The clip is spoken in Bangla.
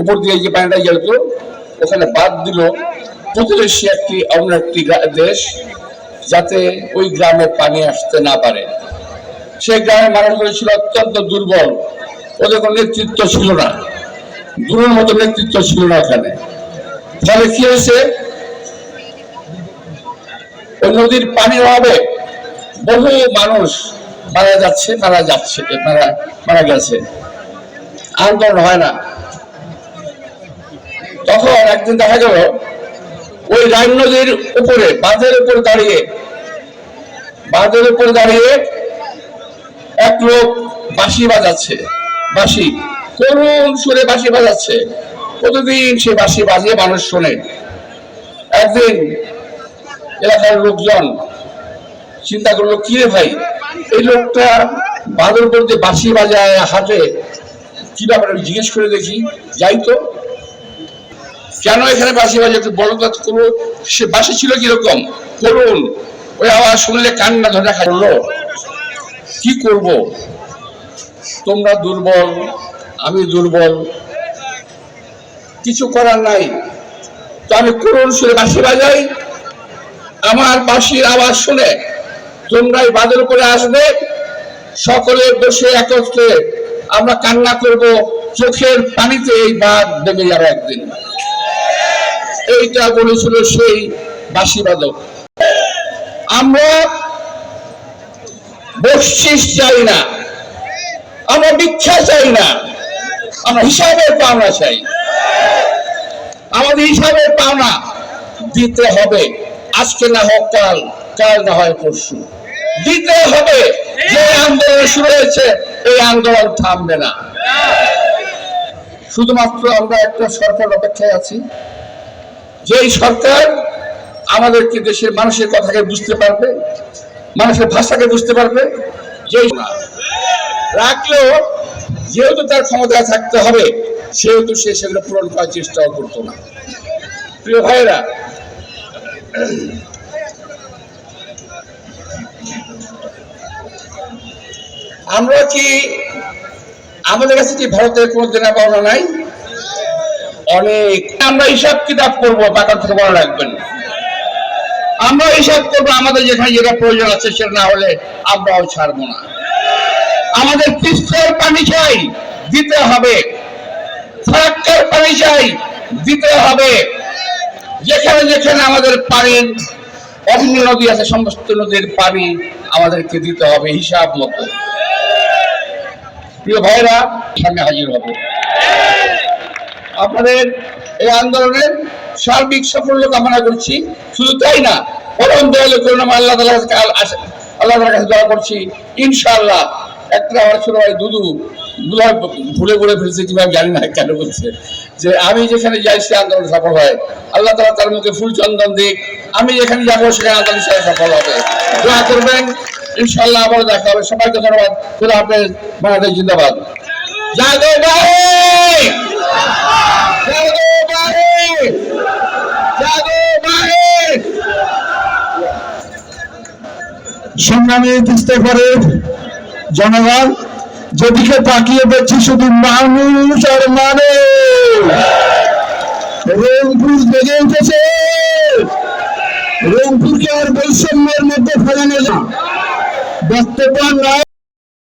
উপর দিয়ে যে পানিটা যেত ওখানে বাদ দিল প্রতিবেশী একটি অন্য একটি দেশ যাতে ওই গ্রামে পানি আসতে না পারে। সেই গ্রামের মানুষগুলো ছিল অত্যন্ত দুর্বল। ওদের কোনো নেতৃত্ব ছিল না। দূরের মতো নেতৃত্ব ছিল না ওখানে। ফলে কি হয়েছে? ওই নদীর পানির অভাবে বহু মানুষ মারা যাচ্ছে মারা যাচ্ছে, মারা মারা গেছে। আন্দোলন হয় না। তখন একদিন দেখা গেল, ওই রাইন নদীর উপরে, বাঁধের উপর দাঁড়িয়ে, বাঁধের উপর দাঁড়িয়ে এক লোক বাঁশি বাজাচ্ছে, বাঁশি, করুণ সুরে বাঁশি বাজাচ্ছে। প্রতিদিন সে বাঁশি বাজিয়ে মানুষ শোনে। একদিন এলাকার লোকজন চিন্তা করল, কি রে ভাই, এই লোকটা বাঁধের উপর যে বাঁশি বাজায় হাটে, কি ব্যাপার? জিজ্ঞেস করে দেখি, যাই তো। কেন এখানে বাঁশি বাজে বড় করব সে বাসি ছিল কীরকম? করুন। ওই আওয়াজ শুনলে কান্না ধরে রাখা হলো কি করব? তোমরা দুর্বল, আমি দুর্বল। কিছু করার নাই। তো আমি করুন শুনে বাঁশি বাজাই। আমার বাঁশির আওয়াজ শুনে তোমরা এই বাদের উপরে আসবে। সকলে বসে একত্রে আমরা কান্না করব। চোখের পানিতে এই বাদ দেবে যাবে একদিন। এইটা বলেছিল সেই বাঁশি বাদক আমরা বকশিস চাই না, আমরা ভিক্ষা চাই না, আমরা হিসাবের পাওনা চাই। আমাদের হিসাবের পাওনা দিতে হবে। আজকে না হোক কাল কাল না হয় পরশু। দিতে হবে। যে আন্দোলন শুরু হয়েছে, এই আন্দোলন থামবে না। শুধুমাত্র আমরা একটা সরকার অপেক্ষায় আছি। যেই সরকার আমাদেরকে দেশের মানুষের কথাকে বুঝতে পারবে, মানুষের ভাষাকে বুঝতে পারবে, যেই রাখলেও যেহেতু তার ক্ষমতায় থাকতে হবে, সেহেতু সে সেগুলো পূরণ করার চেষ্টাও করতো না। প্রিয় ভাইরা আমরা কি আমাদের কাছে কি ভারতের কোনো দেনা পাওনা নাই? অনেক। আমরা হিসাব কিতাব করব টাকা থেকে মনে রাখবেন আমরা হিসাব করব, আমাদের যেখানে যেটা প্রয়োজন আছে সেটা না হলে আমরাও ছাড়বো না। আমাদের পানি চাই দিতে হবে। পানি চাই দিতে হবে। যেখানে যেখানে আমাদের পানির অন্য নদী আছে, সমস্ত নদীর পানি আমাদেরকে দিতে হবে হিসাব মতো। প্রিয় ভাইরা, সামনে হাজির হবে। আপনাদের এই আন্দোলনের সার্বিক সাফল্য কামনা করছি। শুধু তাই না, পরম দয়ালু করুণাম আল্লাহ আল্লাহ তাআলার কাছে দোয়া করছি, ইনশাআল্লাহ একটা আমার ছোট ভাই দুদু ভুলে ভুলে ফেলছে কীভাবে জানি না কেন বলছে, যে আমি যেখানে যাই সে আন্দোলন সফল হয়। আল্লাহ তাআলা তার মুখে ফুল চন্দন দিক, আমি যেখানে যাব সেখানে আন্দোলন সফল হবে। দোয়া করবেন, ইনশাআল্লাহ আবার দেখা হবে। সবাইকে ধন্যবাদ। খুদা হাফেজ। বাংলাদেশ জিন্দাবাদ। জাগো ভাই! জাগো জাগো সংগ্রামী ইস্তেফারের জনগণ, যেদিকে তাকিয়ে দেখছি শুধু মানুষ আর মানুষ। রংপুর উঠেছে। রংপুরকে আর বৈষম্যের মধ্যে ফেলানো বক্তব্য নাই